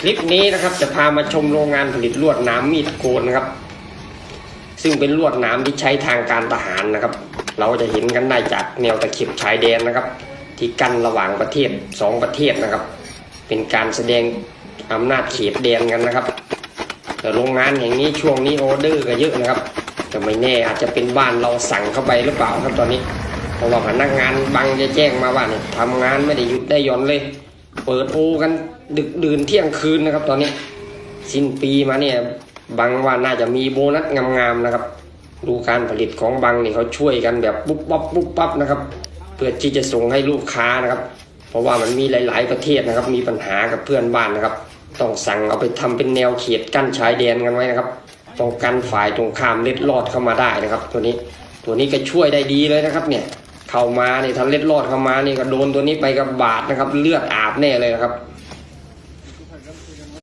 คลิปนี้นะครับจะพามาชมโรงงานผลิตลวดหน้ำมีดโกนนะครับ ซึ่งเป็นลวดหน้ำที่ใช้ทางการทหารนะครับ เราจะเห็นกันได้จากแนวตะเข็บชายแดนนะครับ ที่กั้นระหว่างประเทศสองประเทศนะครับ เป็นการแสดงอำนาจเขตแดนกันนะครับ แต่โรงงานแห่งนี้ช่วงนี้ออเดอร์ก็เยอะนะครับแต่ไม่แน่อาจจะเป็นบ้านเราสั่งเข้าไปหรือเปล่าครับตอนนี้เพราะว่าพนักงานบางจะแจ้งมาว่าเนี่ยทำงานไม่ได้หยุดได้ย่อนเลย เปิดโอกันดึกดื่นเที่ยงคืนนะครับ ตอนนี้ สิ้นปีมาเนี่ยบางว่าน่าจะมีโบนัสงามๆนะครับ ดูการผลิตของบางนี่เขาช่วยกันแบบปุ๊บปั๊บปุ๊บปั๊บนะครับ เพื่อที่จะส่งให้ลูกค้านะครับ เพราะว่ามันมีหลาย ๆ ประเทศนะครับ มีปัญหากับเพื่อนบ้านนะครับ ต้องสั่งเอาไปทำเป็นแนวเขตกั้นชายแดนกันไว้นะครับป้องกันฝ่ายตรงข้ามเล็ดลอดเข้ามาได้นะครับ ตัวนี้ตัวนี้ก็ช่วยได้ดีเลยนะครับเนี่ย เข้ามาเนี่ยถ้าเล็ดรอดเข้ามานี่ก็โดนตัวนี้ไปกับบาดนะครับ เลือดอาบแน่เลยนะครับ